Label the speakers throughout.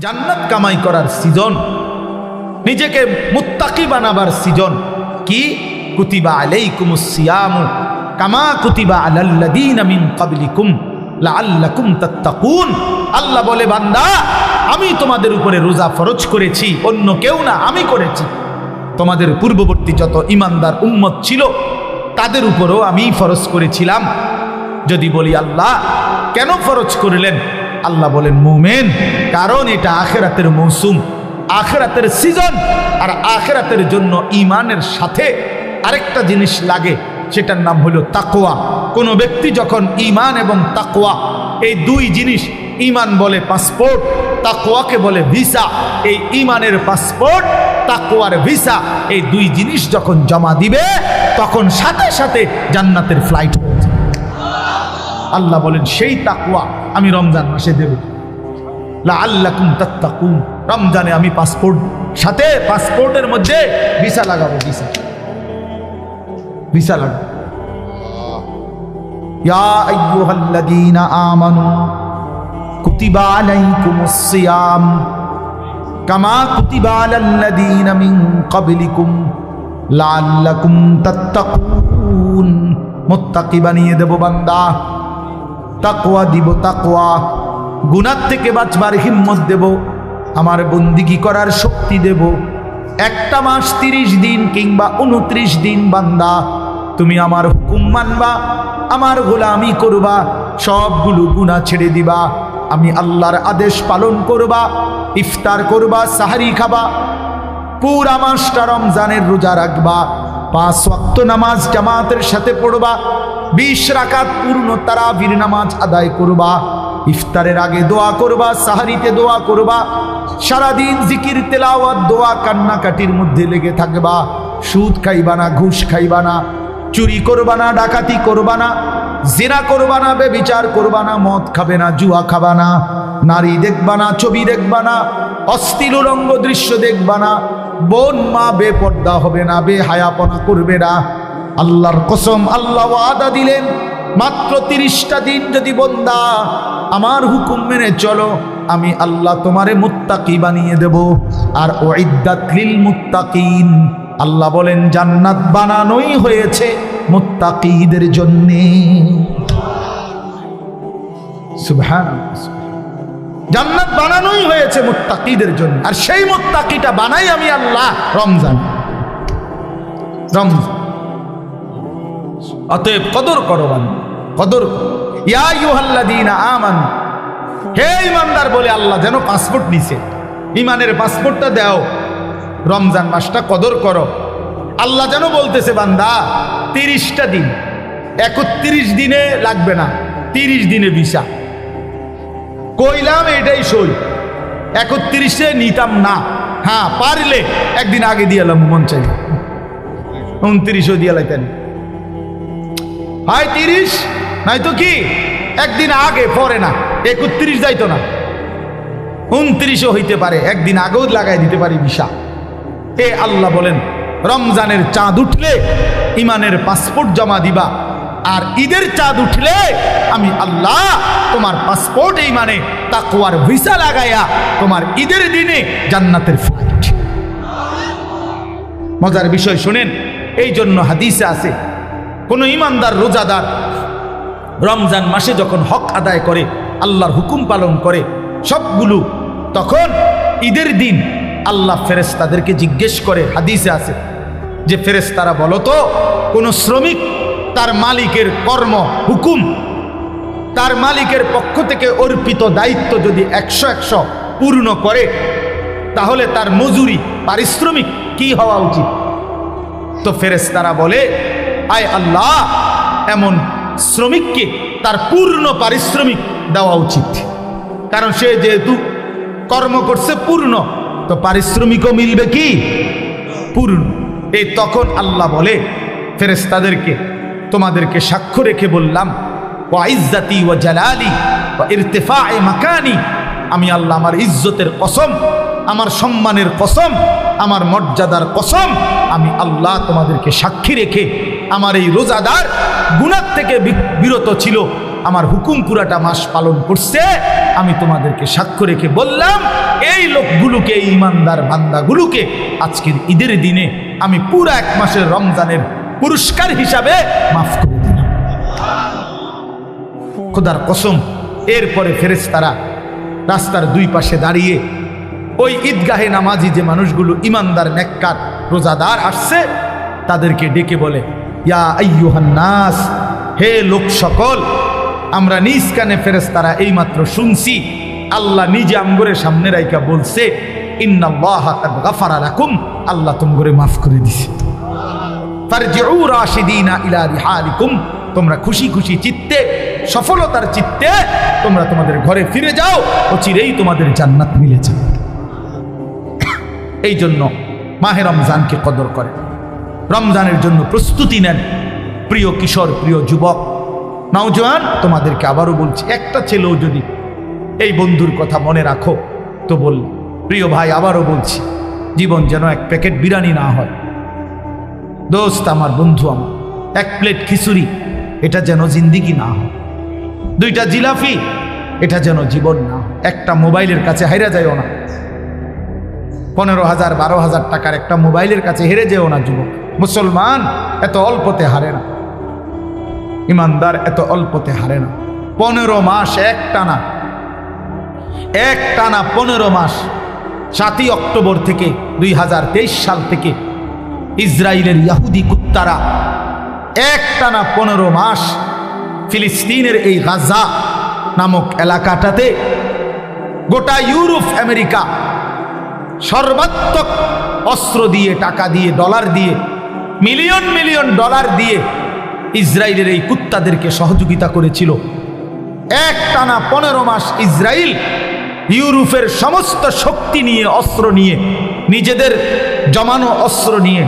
Speaker 1: জান্নাত কামাই করার সিজন। নিজেকে মুত্তাকি বানাবার সিজন। কি? কুতিবা আলাইকুমুস সিয়ামু কামা কুতিবা আলাল্লাযীনা মিন ক্বাবলিকুম লাআল্লাকুম তাত্তাকুন। আল্লাহ বলে, বান্দা, আমি তোমাদের উপরে রোজা ফরজ করেছি, অন্য কেউ না, আমি করেছি। তোমাদের পূর্ববর্তী যত ইমানদার উম্মত ছিল, তাদের উপরও আমি ফরজ করেছিলাম। যদি বলি, আল্লাহ, কেন ফরজ করলেন? আল্লাহ বলেন, মুমেন, কারণ এটা আখেরাতের মৌসুম, আখেরাতের সিজন, আর আখেরাতের জন্য ইমানের সাথে আরেকটা জিনিস লাগে, সেটার নাম হলো তাকোয়া কোনো ব্যক্তি যখন ইমান এবং তাকোয়া এই দুই জিনিস ইমান বলে পাসপোর্ট তাকোয়াকে বলে ভিসা, এই ইমানের পাসপোর্ট তাকোয়ার ভিসা, এই দুই জিনিস যখন জমা দিবে, তখন সাথে সাথে জান্নাতের ফ্লাইট আল্লাহ বলেন, সেই তাকুয়া আমি রমজান মাসে দেব। আল্লাকুম তাত্তাকুন। রমজানে আমি পাসপোর্ট, সাথে পাসপোর্টের মধ্যে ভিসা লাগাবো, ভিসা। ভিসা লাগাবো। আমানু সিয়াম বানিয়ে দেব বান্দা। তাকোয়া দিব তাকোয়া গুনার থেকে বাঁচবার হিম্মত দেব। আমার বন্দিগি করার শক্তি দেব। একটা মাস তিরিশ দিন কিংবা উনত্রিশ দিন বান্দা, তুমি আমার হুকুম মানবা, আমার গোলামি করবা, সবগুলো গুণা ছেড়ে দিবা। আমি আল্লাহর আদেশ পালন করবা, ইফতার করবা, সাহারি খাবা। পুরা মাসটা রমজানের রোজা রাখবা। পাঁচ ওয়াক্ত নামাজ জামাতের সাথে পড়বা, বিশ রাকাত পূর্ণ তারাবির নামাজ আদায় করবা, ইফতারের আগে দোয়া করবা, সাহারিতে দোয়া করবা, সারাদিন জিকির, তেলাওয়াত, দোয়া, কান্নাকাটির মধ্যে লেগে থাকবা, সুদ খাইবা না, ঘুষ খাইবা না, চুরি করবা না, ডাকাতি করবা না, জেনা করবা না, বেবিচার করবা না, মদ খাবে না, জুয়া খাবা না, নারী দেখবা না, ছবি দেখবা না অস্থির রঙ্গ দৃশ্য দেখবা না বোন মা বেপর্দা হবে না বে হায়াপনা করবে না। আল্লাহর কসম, আল্লাহ আদা দিলেন, মাত্র তিরিশটা দিন যদি বন্দা, আমার হুকুম মেনে চলো, আমি আল্লাহ তোমারে মুত্তাকি বানিয়ে দেব। আর ও লিল মুত্তাকিন, আল্লাহ বলেন, জান্নাত বানানোই হয়েছে মুত্তাকিদের জন্যে। জান্নাত বানানোই হয়েছে মুত্তাকিদের জন্য। আর সেই মুত্তাকিটা বানাই আমি আল্লাহ রমজান। রমজান। অতএব কদর করো বান কদর ইয়া ইউহাল্লাযীনা আমানু, হে ইমানদার বলে আল্লাহ যেন পাসপোর্ট নিছে। ইমানের পাসপোর্টটা দাও। রমজান মাসটা কদর করো। আল্লাহ যেন বলতেছে, বান্দা, তিরিশটা দিন, একত্রিশ দিনে লাগবে না, তিরিশ দিনে ভিসা। কইলাম এটাই সই। একত্রিশে নিতাম না। হ্যাঁ পারলে একদিন আগে দিয়ে এলাম, মন চাই উনত্রিশও দিয়ে লাইতেন হয় তিরিশ? নয়তো কি? একদিন আগে, পরে না। একত্রিশ যাইতো না। উনত্রিশও হইতে পারে, একদিন আগেও লাগাই দিতে পারি বিশা এ আল্লাহ বলেন, রমজানের চাঁদ উঠলে ইমানের পাসপোর্ট জমা দিবা। আর ঈদের চাঁদ উঠলে আমি আল্লাহ তোমার পাসপোর্ট এই মানে তাকুয়ার ভিসা লাগাইয়া তোমার ঈদের দিনে জান্নাতের ফ্লাইট মজার বিষয় শুনেন এই জন্য হাদিসে আছে, কোনো ইমানদার রোজাদার রমজান মাসে যখন হক আদায় করে, আল্লাহর হুকুম পালন করে, সবগুলো, তখন ঈদের দিন আল্লাহ ফেরেস তাদেরকে জিজ্ঞেস করে, হাদিসে আছে, যে ফেরেস্তারা বলো তো কোনো শ্রমিক তার মালিকের কর্ম হুকুম। তার মালিকের পক্ষ থেকে অর্পিত দায়িত্ব যদি একশো একশো পূর্ণ করে, তাহলে তার মজুরি, পারিশ্রমিক কি হওয়া উচিত? তো ফেরেস্তারা বলে, আয় আল্লাহ, এমন শ্রমিককে তার পূর্ণ পারিশ্রমিক দেওয়া উচিত। কারণ সে যেহেতু কর্ম করছে পূর্ণ, তো পারিশ্রমিকও মিলবে কি? পূর্ণ। এই তখন আল্লাহ বলে ফেরেস্তাদেরকে তোমাদেরকে সাক্ষ্য রেখে বললাম ও ইজ্জাতি ও জালালি ও ইরতেফা এ মাকানি, আমি আল্লাহ আমার ইজ্জতের কসম, আমার সম্মানের কসম, আমার মর্যাদার কসম, আমি আল্লাহ তোমাদেরকে সাক্ষী রেখে আমার এই রোজাদার গুণার থেকে বিরত ছিল, আমার হুকুম পুরাটা মাস পালন করছে, আমি তোমাদেরকে সাক্ষ্য রেখে বললাম, এই লোকগুলোকে, এই ইমানদার বান্দাগুলোকে আজকের ঈদের দিনে আমি পুরা এক মাসের রমজানের পুরস্কার হিসাবে মাফ করে দিলাম। খোদার কসম, এরপরে ফেরেশতারা রাস্তার দুই পাশে দাঁড়িয়ে ওই ঈদগাহে নামাজি যে মানুষগুলো ইমানদার, নেককার, রোজাদার আসছে, তাদেরকে ডেকে বলে, ইয়া আইয়ুহান নাস, হে লোক সকল, আমরা নিজ কানে ফেরেশতারা এইমাত্র শুনছি, আল্লাহ নিজে আমগরের সামনে রাইকা বলছে, ইন্নাল্লাহ গাফারা লাকুম, আল্লাহ তোমগরে মাফ করে দিছে। তোমরা খুশি খুশি চিত্তে, সফলতার চিত্তে তোমরা তোমাদের ঘরে ফিরে যাও ও চিরেই তোমাদের জান্নাত মিলে যাবে। এই জন্য মাহে রমজানকে কদর করে রমজানের জন্য প্রস্তুতি নেন। প্রিয় কিশোর, প্রিয় যুবক, নওজোয়ান, তোমাদেরকে আবারও বলছি, একটা ছেলেও যদি এই বন্ধুর কথা মনে রাখো, তো বল প্রিয় ভাই, আবারও বলছি, জীবন যেন এক প্যাকেট বিরিয়ানি না হয়। দোস্ত, আমার বন্ধু আমার, এক প্লেট খিচুড়ি, এটা যেন জিন্দিগি না হয়। দুইটা জিলাফি এটা যেন জীবন না একটা মোবাইলের কাছে হাইরা যায়ও না। পনেরো হাজার, বারো হাজার টাকার একটা মোবাইলের কাছে হেরে যেও না যুবক। মুসলমান, এত অল্পতে হারে না। ইমানদার, এত অল্পতে হারে না। পনেরো মাস এক টানা। এক টানা পনেরো মাস। সাতই অক্টোবর থেকে দুই হাজার তেইশ সাল থেকে ইসরায়েলের ইয়াহুদি কুত্তারা এক টানা পনেরো মাস ফিলিস্তিনের এই গাজা নামক এলাকাটাতে গোটা ইউরোপ, আমেরিকা সর্বাত্মক অস্ত্র দিয়ে, টাকা দিয়ে, ডলার দিয়ে, মিলিয়ন মিলিয়ন ডলার দিয়ে ইসরায়েলের এই কুত্তাদেরকে সহযোগিতা করেছিল। এক টানা পনেরো মাস ইসরায়েল ইউরোপের সমস্ত শক্তি নিয়ে, অস্ত্র নিয়ে, নিজেদের জমানো অস্ত্র নিয়ে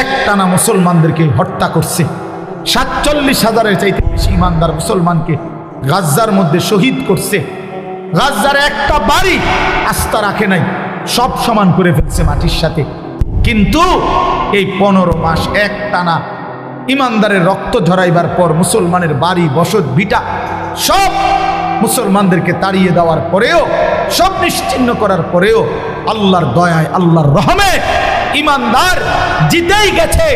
Speaker 1: এক টানা মুসলমানদেরকে হত্যা করছে। সাতচল্লিশ হাজারের চাইতে বেশি ইমানদার মুসলমানকে গাজ্জার মধ্যে শহীদ করছে। গাজ্জার একটা বাড়ি আস্থা রাখে নাই, সব সমান করে ফেলছে মাটির সাথে। কিন্তু এই পনেরো মাস এক টানা ইমানদারের রক্ত ঝরাইবার পর মুসলমানের বাড়ি, বসত, ভিটা সব মুসলমানদেরকে তাড়িয়ে দেওয়ার পরেও, সব নিশ্চিন্ন করার পরেও আল্লাহর দয়ায়, আল্লাহর রহমে ইমানদার জিতেই গেছে।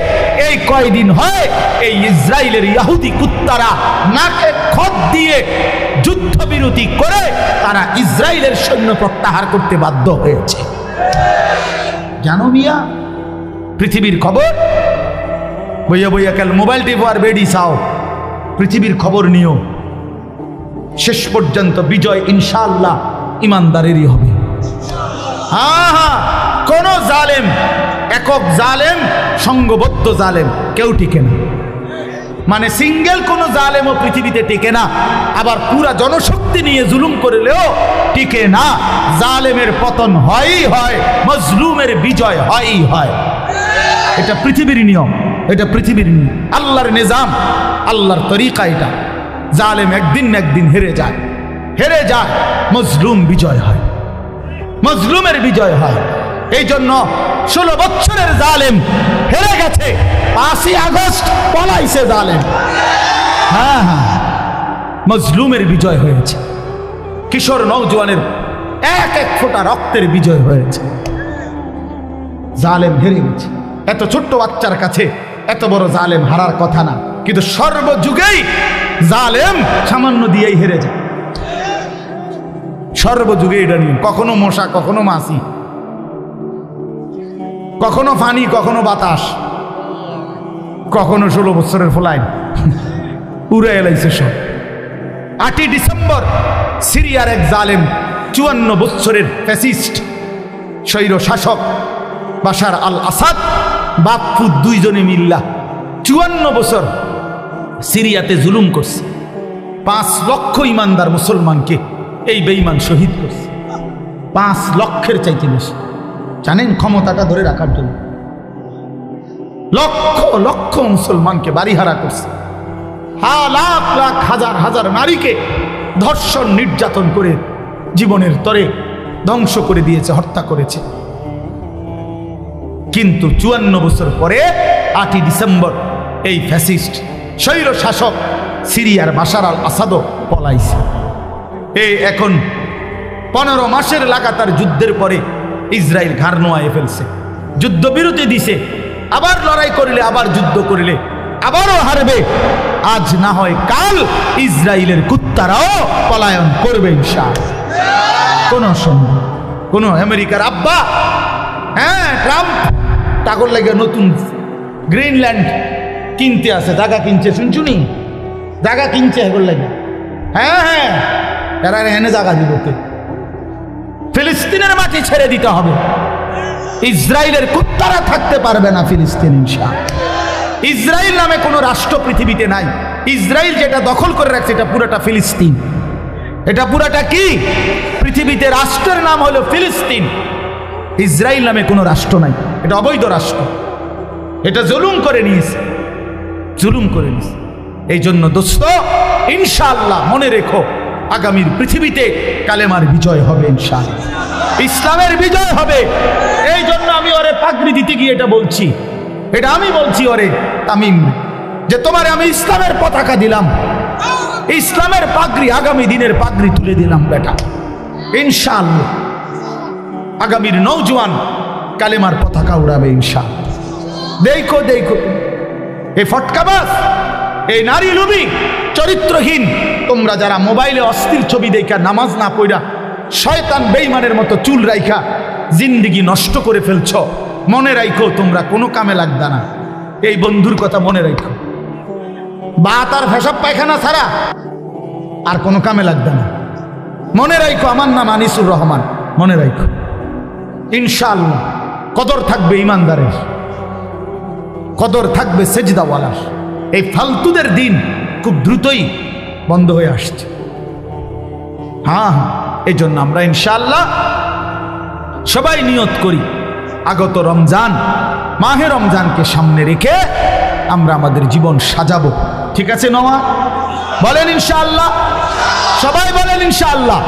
Speaker 1: এই কয়দিন হয় এই ইসরায়েলের ইয়াহুদি কুত্তারা নাকে খত দিয়ে যুদ্ধবিরতি করে তারা ইসরায়েলের সৈন্য প্রত্যাহার করতে বাধ্য হয়েছে। জানো মিয়া, পৃথিবীর খবর? বইয়া বইয়া কাল, মোবাইল টিপো বেডি চাও। পৃথিবীর খবর নিও। শেষ পর্যন্ত বিজয় ইনশাআল্লাহ ইমানদারেরই হবে। হ্যাঁ হ্যাঁ। একক জালেম সঙ্গবদ্ধ জালেম, কেউ টিকে না। মানে সিঙ্গেল কোন জালেমও পৃথিবীতে টিকে না, আবার পুরা জনশক্তি নিয়ে জুলুম করলেও টিকে না। জালেমের পতন হয়ই হয়, মজলুমের বিজয় হয়ই হয়। এটা পৃথিবীর নিয়ম, এটা পৃথিবীর নিয়ম। আল্লাহর নিজাম, আল্লাহর তরিকা এটা। জালেম একদিন একদিন হেরে যায়। হেরে যায়, মজলুম বিজয় হয়। মজলুমের বিজয় হয়। এই জন্য ষোলো বছরের জালেম হেরে গেছে। পাঁচই আগস্ট পলাইছে জালেম। হ্যাঁ হ্যাঁ। মজলুমের বিজয় হয়েছে। কিশোর নৌজওয়ানের এক এক ফোঁটা রক্তের বিজয় হয়েছে। জালেম হেরে গেছে। এত ছোট্ট বাচ্চার কাছে এত বড় জালেম হারার কথা না। কিন্তু সর্বযুগেই জালেম সামান্য দিয়েই হেরে যায়। সর্বযুগে এটা নিয়ম। কখনো মশা, কখনো মাসি কখনো ফানি, কখনো বাতাস, কখনো ষোলো বছরের ফোলাইন। উড়ে এলাইছে সব। আটই ডিসেম্বর সিরিয়ার এক জালেম, চুয়ান্ন বছরের ফ্যাসিস্ট, স্বৈর শাসক বাশার আল আসাদ বাপ্পু দুইজনে মিল্লা। চুয়ান্ন বছর সিরিয়াতে জুলুম করছে। পাঁচ লক্ষ ইমানদার মুসলমানকে এই বেঈমান শহীদ করছে। পাঁচ লক্ষের চাইতে বেশি। জানেন ক্ষমতাটা ধরে রাখার জন্য। লক্ষ লক্ষ মুসলমানকে বাড়িহারা করছে। হা লাখ লাখ হাজার হাজার নারীকে ধর্ষণ, নির্যাতন করে জীবনের তরে ধ্বংস করে দিয়েছে, হত্যা করেছে। কিন্তু চুয়ান্ন বছর পরে, আটই ডিসেম্বর, এই ফ্যাসিস্ট, স্বৈর শাসক সিরিয়ার বাশার আল আসাদও পলাইছে। এই এখন পনেরো মাসের লাগাতার যুদ্ধের পরে ইসরায়েল ঘাড় নোয়ায় ফেলছে। যুদ্ধবিরতি দিছে। আবার লড়াই করিলে, আবার যুদ্ধ করিলে, আবারও হারবে। আজ না হয় কাল ইসরায়েলের কুত্তারাও পলায়ন করবে ইনশাআল্লাহ। কোন সম্ভব কোন আমেরিকার আব্বা হ্যাঁ ট্রাম্প টাকর লাগে নতুন গ্রিনল্যান্ড কিনতে আছে। জায়গা কিনছে, শুনছুনি? জায়গা কিনছে এগুলো লাগে। হ্যাঁ হ্যাঁ এরা এনে জায়গা দিব তো। ফিলিস্তিনের মাটি ছেড়ে দিতে হবে। ইসরায়েলের কুত্তারা থাকতে পারবে না ফিলিস্তিন ইনশাআল্লাহ ইসরায়েল নামে কোনো রাষ্ট্র পৃথিবীতে নাই। ইসরায়েল যেটা দখল করে রাখছে, এটা পুরোটা ফিলিস্তিন। এটা পুরাটা কি? পৃথিবীতে রাষ্ট্রের নাম হলো ফিলিস্তিন। ইসরায়েল নামে কোনো রাষ্ট্র নাই। এটা অবৈধ রাষ্ট্র। এটা জুলুম করে নিয়েছে। জুলুম করে নিয়েছে। এই জন্য দোস্ত ইনশাআল্লাহ মনে রেখো। আগামীর পৃথিবীতে কালেমার বিজয় হবে ইনশাল ইসলামের বিজয় হবে। এই জন্য আমি ওরে পাগড়ি দিতে গিয়ে এটা বলছি। এটা আমি বলছি ওরে তামিম, যে তোমারে আমি ইসলামের পতাকা দিলাম। ইসলামের পাগড়ি, আগামী দিনের পাগড়ি তুলে দিলাম বেটা। ইনশাআল্লাহ। আগামীর নৌজওয়ান কালেমার পতাকা উড়াবে ইনশাআল্লাহ। দেখো দেখো। এই ফটকাবাস এই নারী লুবি, চরিত্রহীন। তোমরা যারা মোবাইলে অস্থির ছবি দেখা নামাজ না পড়া শয়তান বেইমানের মতো চুল রাইখা, জিন্দিগি নষ্ট করে ফেলছ, মনে রাইখো তোমরা কোনো কামে লাগবে না। এই বন্ধুর কথা মনে রাখো বা তার ফেসব পায়খানা ছাড়া আর কোনো কামে লাগবে না। মনে রাখো আমার নাম আনিসুর রহমান। মনে রাখো ইনশাআল্লাহ, কদর থাকবে ইমানদারের কদর থাকবে সেজদাওয়ালার। এই ফালতুদের দিন খুব দ্রুতই বন্ধ হয়ে আসছে। হ্যাঁ এই জন্য আমরা ইনশাআল্লাহ সবাই নিয়ত করি, আগত রমজান, মাহে রমজানকে সামনে রেখে আমরা আমাদের জীবন সাজাবো। ঠিক আছে নওয়া বলেন ইনশাআল্লাহ? সবাই বলেন ইনশাআল্লাহ।